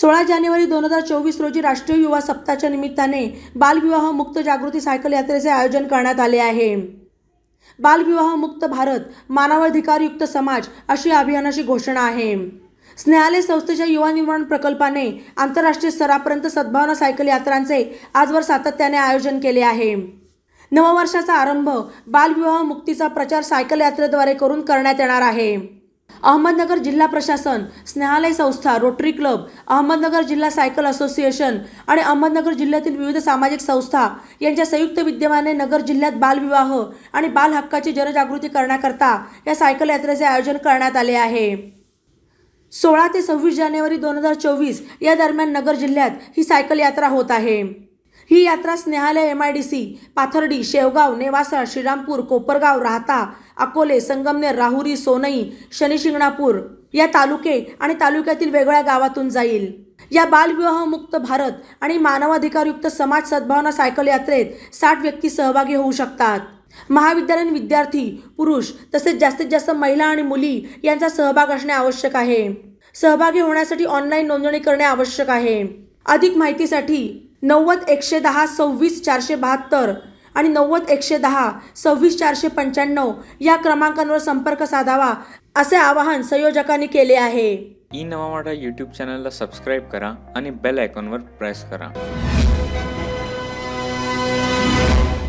सोळा जानेवारी दोन हजार चोवीस रोजी राष्ट्रीय युवा सप्ताहाच्या निमित्ताने बालविवाह मुक्त जागृती सायकल यात्रेचे आयोजन करण्यात आले आहे. बालविवाह मुक्त भारत मानवाधिकारयुक्त समाज अशी अभियानाची घोषणा आहे. स्नेहालय संस्थेच्या युवा निर्माण प्रकल्पाने आंतरराष्ट्रीय स्तरापर्यंत सद्भावना सायकल यात्रांचे आजवर सातत्याने आयोजन केले आहे. नववर्षाचा आरंभ बालविवाह मुक्तीचा प्रचार सायकल यात्रेद्वारे करून करण्यात येणार आहे. अहमदनगर जिल्हा प्रशासन स्नेहालय संस्था रोटरी क्लब अहमदनगर जिल्हा सायकल असोसिएशन आणि अहमदनगर जिल्ह्यातील विविध सामाजिक संस्था यांच्या संयुक्त विद्यमाने नगर जिल्ह्यात बालविवाह आणि बाल हक्काची जनजागृती करण्याकरता या सायकल यात्रेचे आयोजन करण्यात आले आहे. सोळा ते सव्वीस जानेवारी दोन हजार चोवीस या दरम्यान नगर जिल्ह्यात ही सायकल यात्रा होत आहे. ही यात्रा Snehalaya M I D C Pathardi Shevgaon Nevasa Shrirampur Kopargaon Rahata Akole Sangamner Rahuri Sonai Shanishingnapur या तालुके आणि तालुक्यातील वेगळ्या गावातून जाईल. या बालविवाहमुक्त भारत आणि मानवाधिकारयुक्त समाज सद्भावना सायकल यात्रेत साठ व्यक्ती सहभागी होऊ शकतात. महाविद्यालयीन विद्यार्थी पुरुष तसेच जास्तीत जास्त महिला आणि मुली यांचा सहभाग असणे आवश्यक आहे. सहभागी होण्यासाठी ऑनलाईन नोंदणी करणे आवश्यक आहे. अधिक माहितीसाठी नव्वद एकशे दहा सव्वीस चारशे बहात्तर आणि नव्वद एकशे दहा सव्वीस चारशे पंच्याण्णव या क्रमांकांवर संपर्क साधावा असे आवाहन संयोजकांनी केले आहे. ई नवा यूट्यूब चॅनलला सबस्क्राईब करा आणि बेल आयकॉनवर प्रेस करा.